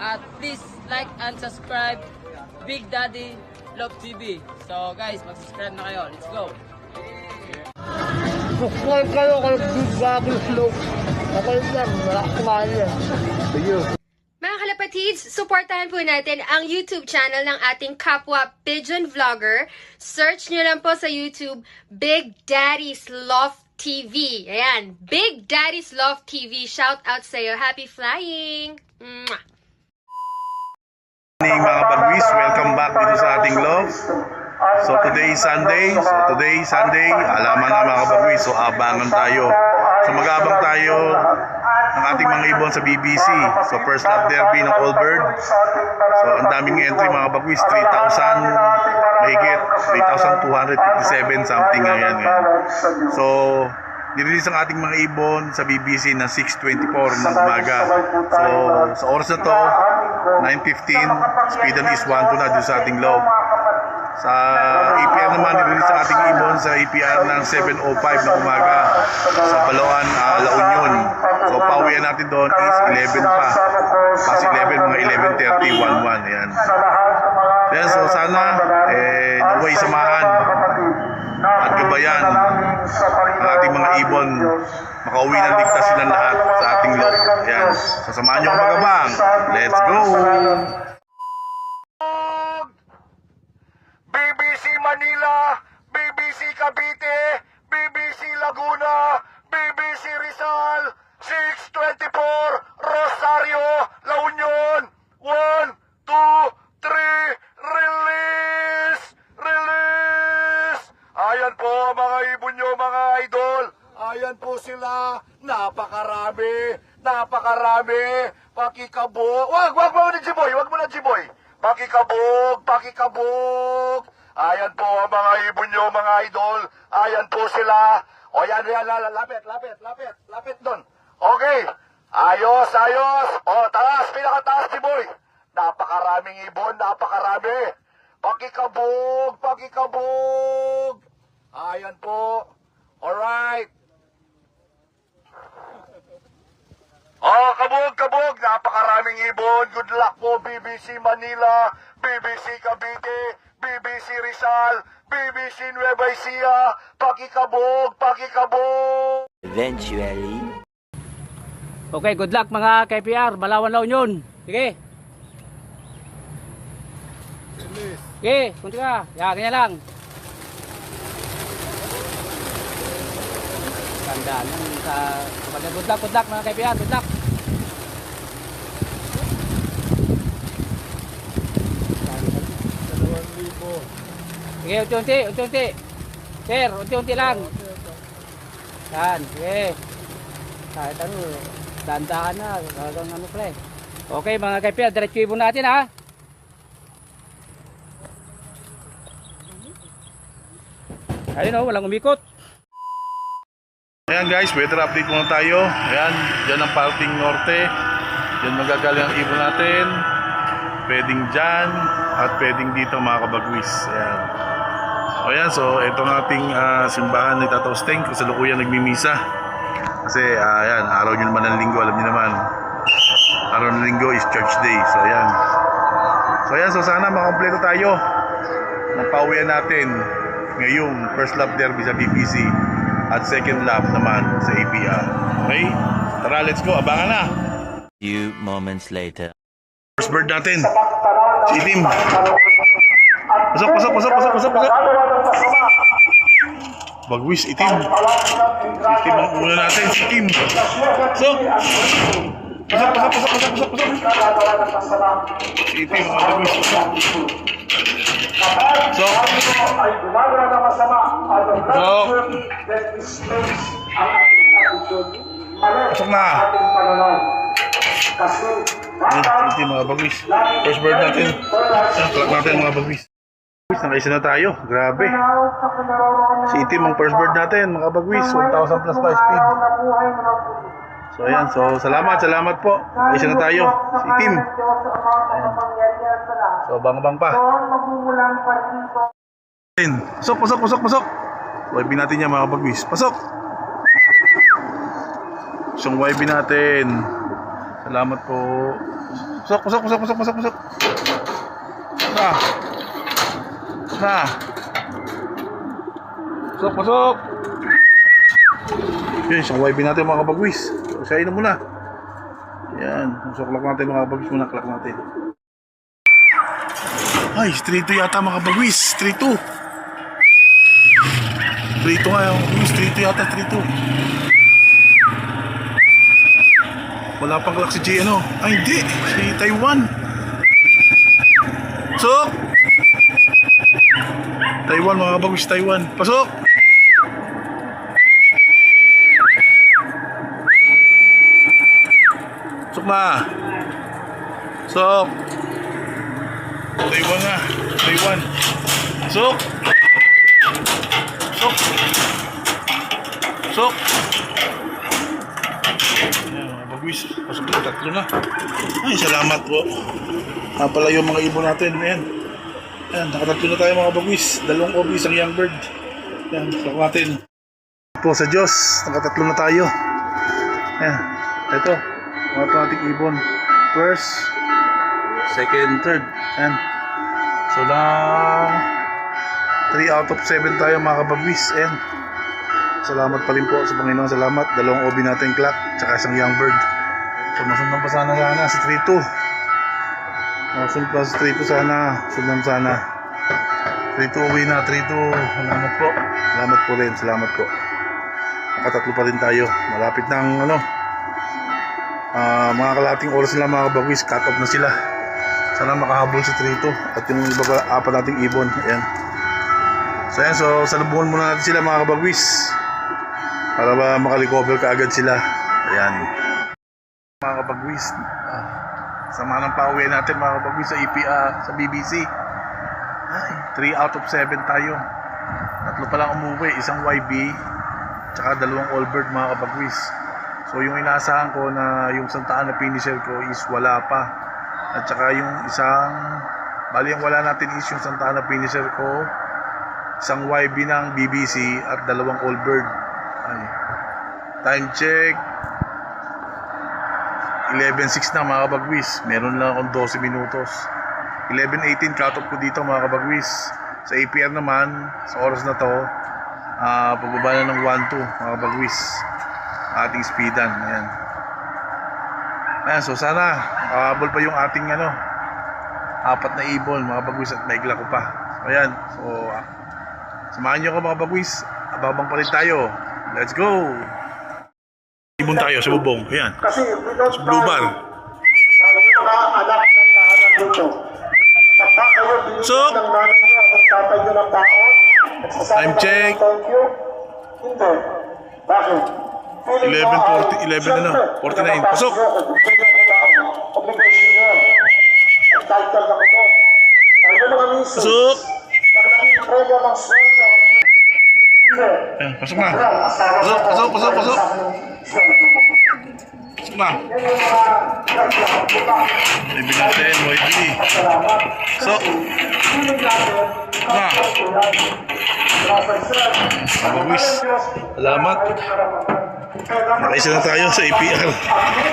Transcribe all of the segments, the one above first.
At please like and subscribe Big Daddy Love TV. So guys, mag-subscribe na kayo. Let's go. Subscribe kayo kay Big Daddy Slow. Okay lang, wala kumain yan. Mga kalapatids, supportahan po natin ang YouTube channel ng ating kapwa pigeon vlogger. Search nyo lang po sa YouTube, Big Daddy's Love TV. Ayan, Big Daddy's Love TV. Shout out sa'yo. Happy flying! Mwah! Morning mga bagwis, welcome back dito sa ating love. So today is Sunday, so today Sunday, alaman na mga bagwis, so abangan tayo. So mag-aabang tayo ng ating mga ibon sa BBC. So first lap derby ng Allbird. So ang daming entry mga bagwis, 3,000 mahigit, 3,257 something na yan. ngayon. So nirelease ang ating mga ibon sa BBC na 6.24 ng umaga. So sa oras na to, 9.15, speedan is 1 to na dito sa ating low. Sa EPR naman, nirelease ang ating ibon sa EPR ng 7.05 ng umaga sa Balawan, uh, La Union. So pauwian natin doon is 11 pa. Pas 11, mga 11.30, 1.1. Ayan. Ayan, so sana, eh, naway samahan at gabayan ang ating mga ibon makauwi ng ligtas silang lahat sa ating loob. Ayan. Sasamahan nyo ako magabang. Let's go! BBC Manila, BBC Cavite, BBC Laguna, BBC Rizal, 624, Rosario, La Union, 1, 2, 3, release! Release! Ayan po ang mga ibon nyo mga idol. Ayan po sila. Napakarami. Napakarami. Pakikabo. Wag, wag mo na Jiboy. Wag mo na Jiboy. Pakikabog, pakikabog. Ayan po ang mga ibon nyo mga idol. Ayan po sila. O yan, yan, lapit, lapit, lapit, lapit doon. Okay. Ayos, ayos. O, taas, pinakataas, Jiboy. Napakaraming ibon, napakarami. Pakikabog, pakikabog. Ayan po. Alright. Oh, kabog, kabog. Napakaraming ibon. Good luck po, BBC Manila, BBC Cavite, BBC Rizal, BBC Nueva Ecija. Pakikabog, pakikabog. Eventually. Okay, good luck mga KPR. Balawan La Union. Sige. Sige, kunti ka. Ya, ganyan lang. Tandaan yan sa kapag good luck, good luck mga KPR, good luck. Sige, unti-unti, unti-unti. Sir, unti-unti lang. Yan, sige. Kahit ano, dandaan na, talagang ano pre. Okay mga KPR, diretso ibon natin ha. Ayun o, walang umikot. Ayan guys, weather update muna tayo. Ayan, dyan ang parting norte. Dyan magagaling ang ibon natin. Pwedeng dyan at pwedeng dito mga kabagwis. Ayan. O ayan, so ito ang ating ah, simbahan ni Tataw Steng. Kasalukuyan nagmimisa. Kasi ah, ayan, araw nyo naman ng linggo, alam nyo naman. Araw ng linggo is church day. So ayan. So ayan, so sana makompleto tayo ng pauwian natin ngayong first lap derby sa BBC at second lap naman sa APR. Okay? Tara, let's go. Abangan na. Few moments later. First bird natin. Si Itim. Pasok, pasok, pasok, pasok, pasok, pasok. Bagwis, Itim. Itim ang una natin. Si Itim. Pasok. Pasok, pasok, pasok, pasok, pasok, pasok. Si Itim ang bagwis. Pasok. Pasok. na. Itim mga bagwis. First bird natin. Clock natin mga bagwis. Nakaisa na tayo. Grabe. Itim ang first bird natin, mga bagwis. 1,000 plus 5 speed. So ayan, so salamat, salamat po. Nakaisa na tayo. Si. Ayan. So bang-bang pa. Ayan. Pasok, pasok, pasok, pasok. Wipin natin yan mga bagwis. Pasok. Isang YB natin. Salamat po. Pusok, pusok, pusok, pusok, pusok, pusok. Na. Na. Pusok, pusok. Yan, isang YB natin mga kabagwis. Usahin na muna. Yan, pusok klak natin mga kabagwis muna, klak natin. Ay, 3-2 yata mga kabagwis. 3-2. 3-2 nga yung kabagwis. 3-2 yata, 3-2. Wala pang clock si Jay ano. Ay hindi. Si Taiwan. Pasok! Taiwan mga kabagwis Taiwan. Pasok! Pasok na. Pasok. Taiwan na. Taiwan. Pasok. Ayan, mga bagwis. Pasok na, tatlo na. Ay, salamat po. Napala yung mga ibon natin. Ayan. Ayan, nakatatlo na tayo mga bagwis. Dalawang obi, isang young bird. Ayan, pasok natin. Po sa Diyos, nakatatlo na tayo. Ayan, ito. Mga ibon. First, second, third. Ayan. So na 3 out of 7 tayo mga kabagwis. Ayan. Salamat pa rin po sa Panginoon. Salamat. Dalawang obi natin clock. Tsaka isang young bird. So masundan pa sana sana si 3-2. Masundan pa si 3-2 sana. Sundan sana. 3-2 uwi na. 3-2. Salamat po. Salamat po rin. Salamat po. Nakatatlo pa rin tayo. Malapit ng ano. Ah, mga kalating oras nila mga kabagwis. Cut off na sila. Sana makahabol si 3-2. At yung iba pa apat nating ibon. Ayan. So yan, so salubungan muna natin sila mga kabagwis para ba makarecover ka agad sila. Ayan. Mga kabagwis, ah, sama ng pauwi natin mga kabagwis sa EPA, sa BBC. Ay, 3 out of 7 tayo. Tatlo pa lang umuwi, isang YB, tsaka dalawang Allbird mga kabagwis. So yung inaasahan ko na yung santaan na finisher ko is wala pa. At tsaka yung isang, bali yung wala natin is yung santaan na finisher ko, isang YB ng BBC at dalawang Allbird. Ay. Time check. 11.06 na mga kabagwis. Meron lang akong 12 minutos. 11.18 cut off ko dito mga kabagwis. Sa APR naman, sa oras na to, ah pababa na ng 1.2 mga kabagwis. Ating speedan. Ayan. Ayan, so sana makahabol pa yung ating ano, apat na ibon mga bagwis at maigla ko pa. So, ayan. So, ah, samahan nyo ko mga bagwis. Ababang pa rin tayo. Let's go! Ibon tayo sa bubong. Ayan. Kasi Sa blue bar. Na anak ng tahanan dito. Pagka kayo binigyan So- ng nanay niyo ang tatay ng taon, Time check. Thank you. Hindi. Bakit? Feeling 11, mo ay, 40, 11 na, no? siyempre, 49. pinapasok Pasok. Pasok! Ayan, pasok na. Pasok, pasok, pasok, pasok. Pasok na. Ibig natin. Salamat. So, na. Salamat. Salamat. Nakaisa na tayo sa APR.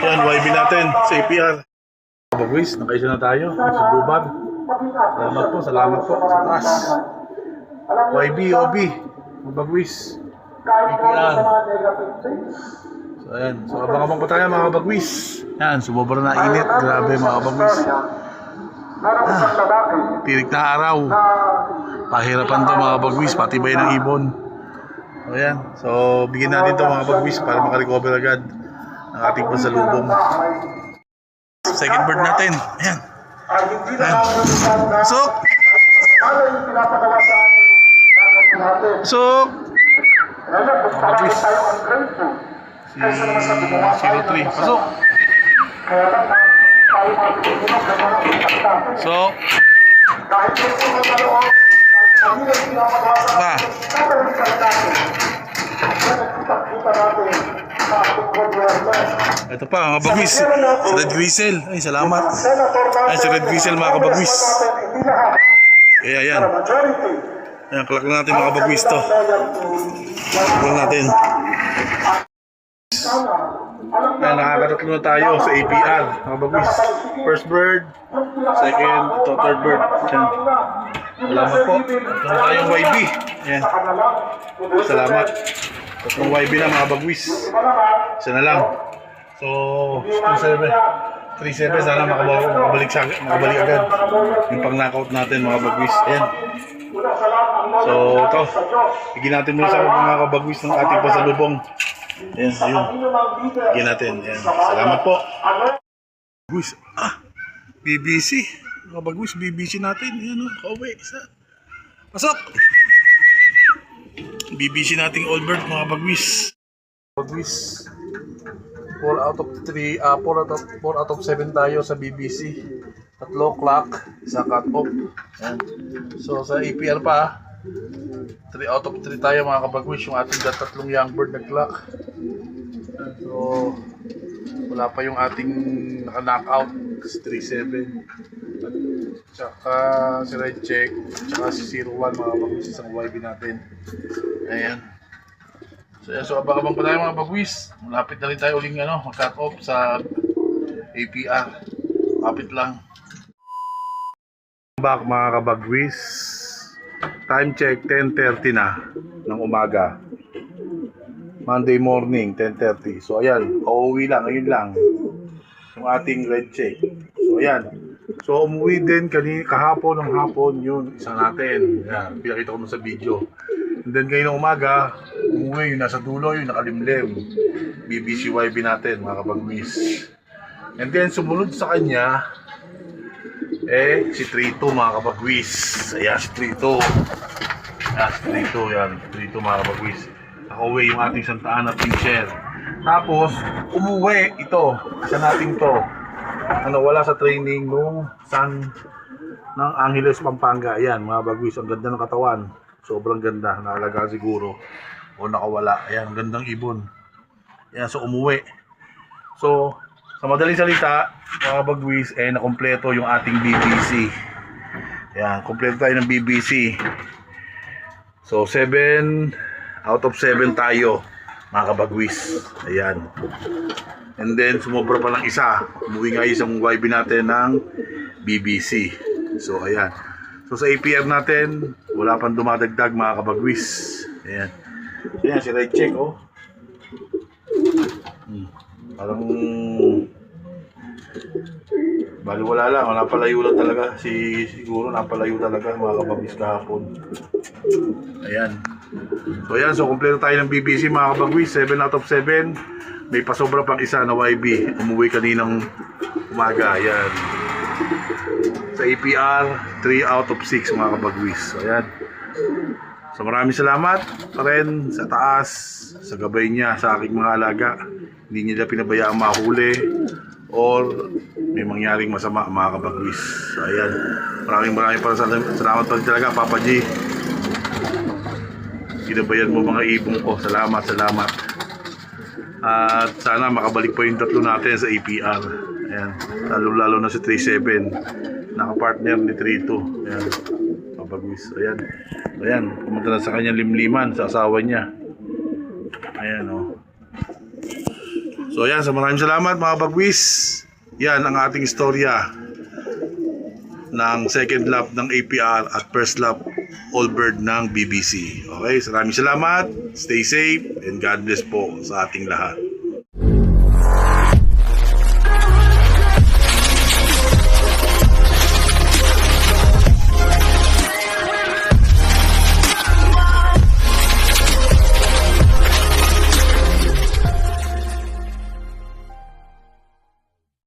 Yan, YB natin sa APR. Mga bagwis, nakaisa na tayo sa Bar. Salamat po, salamat po sa taas. YB, OB, mga bagwis. APR. So ayan, so abang-abang pa tayo mga bagwis. Yan, sumobra na init. Grabe mga bagwis. Lalaki Tirik na araw. Pahirapan to mga bagwis, pati ba ng ibon. So ayan, so bigyan natin to mga bagwis para makarecover agad ang ating pasalubong. Second bird natin. Ayan. ay hindi na nakakalimutan na Pasok! yung pinapagawa sa atin gagawin natin. Pasok! Ngayon, mas marami Bagwis. tayo ang grateful. Si Kaysa naman sa gumawa tayo 03. ng masama. Pasok! Kaya lang gobyerno. ito pa mga bagwis. Red Grisel. Ay, salamat. Ay, si Red Grisel mga kabagwis. Kaya pero majority. Ayan, na natin mga bagwis to. Kalak natin. Ayan, nakakatatlo na tayo sa APR, mga bagwis. First bird, second, ito, third bird. Ayan. Salamat po. Ito tayong YB. Ayan. Salamat. Tatlong YB na mga bagwis. Isa na lang. So, 2-7. 3-7 sana makabalik, sa, makabalik agad. Yung pang knockout natin mga bagwis. Ayan. So, ito. Higin natin muna sa mga kabagwis ng ating pasalubong. Ayan, ayun. Higin natin. Ayan. Salamat po. Bagwis. Ah, BBC. Mga bagwis, BBC natin. Ayan o, kauwi. Isa. Pasok! BBC nating Allbird, mga bagwis. Bagwis. 4 out of 3, ah 4 out of 4 out of 7 tayo sa BBC. Tatlo clock, isa cut off. So sa APR pa, 3 out of 3 tayo mga kabagwis, yung ating tatlong young bird na clock. So wala pa yung ating naka-knockout, 3-7. Tsaka si Red Check, tsaka si 01 mga bagwis, isang YB natin. Ayan. So, yan, so abang-abang pa tayo mga bagwis. Malapit na rin tayo uling ano, mag-cut off sa APR. Kapit lang. Back mga kabagwis. Time check 10.30 na ng umaga. Monday morning 10.30. So ayan, pauwi lang, ngayon lang. Yung ating red check. So ayan. So umuwi din kanina kahapon ng hapon yun isa natin. Yan, pinakita ko nun sa video. And then kayo ng umaga, umuwi yung nasa dulo, yung nakalimlim. BBC YB natin, mga kabagwis. And then sumunod sa kanya, eh, si Trito, mga kabagwis. Ayan, si Trito. Ayan, si Trito, yan. Trito, mga kabagwis. Nakauwi yung ating santaan at pincher. Tapos, umuwi ito. Isa natin to. Ano, wala sa training nung San ng Angeles, Pampanga. Ayan, mga bagwis. Ang ganda ng katawan. Sobrang ganda. Naalaga siguro. O nakawala. Ayan, ang gandang ibon. Ayan, so umuwi. So, sa madaling salita, mga bagwis, eh, nakompleto yung ating BBC. Ayan, kompleto tayo ng BBC. So, 7 out of 7 tayo, mga kabagwis. Ayan. And then, sumobra pa ng isa. Umuwi nga isang YB natin ng BBC. So, ayan. So, sa APR natin, wala pang dumadagdag mga kabagwis. Ayan. So, si Red Check, oh. Hmm. Parang Bali wala lang, napalayo lang talaga. Si siguro napalayo talaga mga kabagwis kahapon. Ayan. So ayan, so kumpleto tayo ng BBC mga kabagwis, 7 out of 7. May pasobra pang isa na YB. Umuwi kaninang umaga. Ayan. Sa APR, 3 out of 6 mga kabagwis. So ayan. So maraming salamat pa rin sa taas, sa gabay niya sa aking mga alaga. Hindi niya pinabayaan mahuli or may mangyaring masama mga kabagwis. So ayan. Maraming maraming para salamat pa rin talaga Papa G. Ginabayan mo mga ibong ko. Salamat, salamat. At sana makabalik pa yung tatlo natin sa APR. Ayan. Lalo-lalo na si 37. Nakapartner ni 32. Ayan. Mabagwis. Ayan. Ayan. Pumunta na sa kanyang limliman sa asawa niya. Ayan o. Oh. So ayan. So maraming salamat mga bagwis. Yan ang ating istorya ng second lap ng APR at first lap Allbird ng BBC. Okay, maraming salamat, stay safe, and God bless po sa ating lahat.